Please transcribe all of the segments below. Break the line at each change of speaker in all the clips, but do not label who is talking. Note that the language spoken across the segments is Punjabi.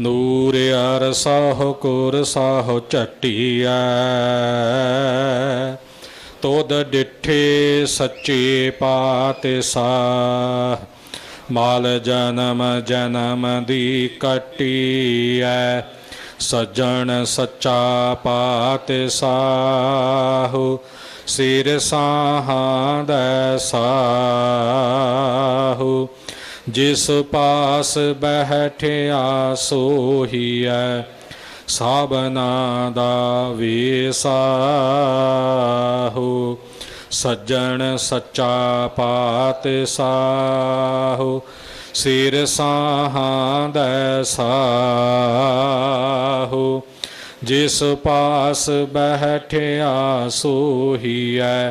ਨੂਰ ਅਰਸਹੁ ਕੋਰ ਸਹੁ ਝਟੀਐ। ਤੋਦ ਡਿਠੇ ਸੱਚੇ ਪਾਤਸ਼ਾਹ, ਮਾਲ ਜਨਮ ਜਨਮ ਦੀ ਕਟੀਐ। ਸੱਜਣ ਸੱਚਾ ਪਾਤਸ਼ਾਹ, ਸਿਰ ਸਾਹਾਂ ਦਾ ਸਾਹੂ। ਜਿਸ ਪਾਸ ਬਹਿਠਿਆ ਸੋਹੀਐ, ਸਾਬਨਾ ਦਾ ਵੇਸਾਹੂ ਸੱਜਣ ਸੱਚਾ ਪਾਤ ਪਾਤਸ਼ਾਹੂ ਸਿਰ ਸਾਹਾਂ ਦਾ ਸਾਹੂ। ਜਿਸ ਪਾਸ ਬਹਿਠਿਆ ਸੋਹੀਐ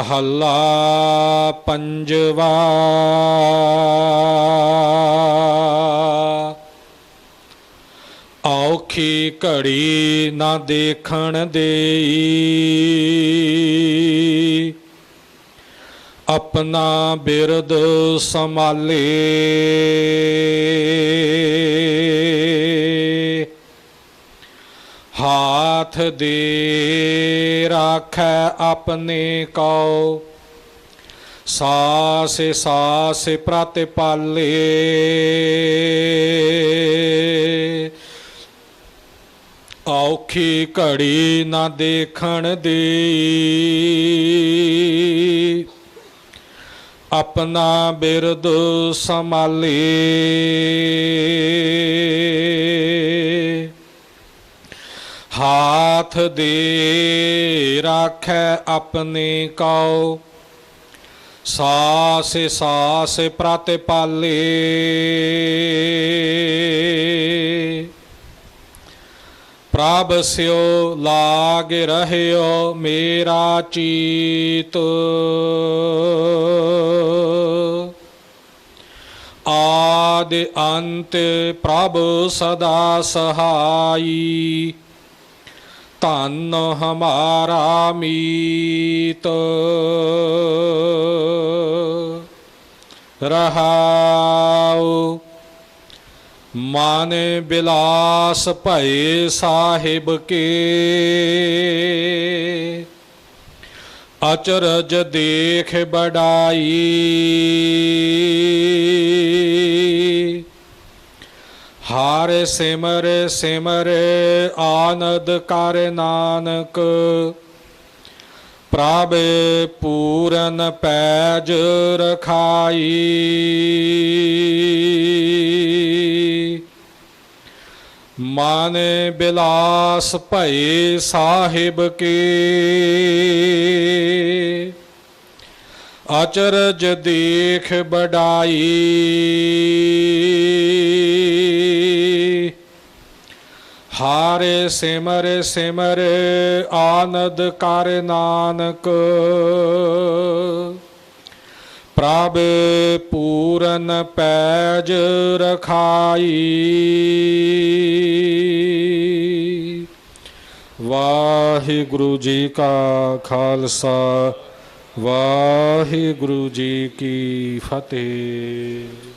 ਮਹੱਲਾ ਪੰਜਵਾ। ਔਖੀ ਘੜੀ ਨਾ ਦੇਖਣ ਦੇਈ। ਆਪਣਾ ਬਿਰਦ ਸੰਭਾਲੇ। ਹਾਥ ਦੇ ਰਾਖੈ ਆਪਣੇ ਕਉ। ਸਾਸ ਸਾਸ ਪ੍ਰਤਿਪਾਲੇ ਔਖੀ ਘੜੀ ਨਾ ਦੇਖਣ ਦੀ। ਆਪਣਾ ਬਿਰਦ ਸੰਭਾਲੇ। ਹਾਥ ਦੇ ਰਾਖੈ ਆਪਣੇ ਕਉ ਸਾਸ ਸਾਸ ਪ੍ਰਤਿਪਾਲੇ ਪ੍ਰਭ ਸਿਓ ਲਾਗ ਰਹਿਓ ਮੇਰਾ ਚੀਤ ਆਦ ਅੰਤ ਪ੍ਰਭ ਸਦਾ ਸਹਾਈ ਧੰਨ ਹਮਾਰਾ ਮੀਤ ਰਹਾਉ ਮਨ ਬਿਲਾਸ ਭਏ ਸਾਹਿਬ ਕੇ ਅਚਰਜ ਦੇਖ ਬੜਾਈ ਹਰ ਸਿਮਰ ਸਿਮਰ ਆਨੰਦ ਕਰ ਨਾਨਕ। ਪ੍ਰਭ ਪੂਰਨ ਪੈਜ ਰਖਾਈ। ਮਨ ਬਿਲਾਸ ਭਏ ਸਾਹਿਬ ਕੀ। ਅਚਰਜ ਦੇਖ ਬੜਾਈ ਹਾਰੇ ਸਿਮਰ ਸਿਮਰ ਆਨੰਦ ਕਰ ਨਾਨਕ। ਪ੍ਰਭ ਪੂਰਨ ਪੈਜ ਰਖਾਈ। ਵਾਹਿਗੁਰੂ ਜੀ ਕਾ ਖਾਲਸਾ। ਵਾਹਿਗੁਰੂ ਜੀ ਕੀ ਫਤਿਹ।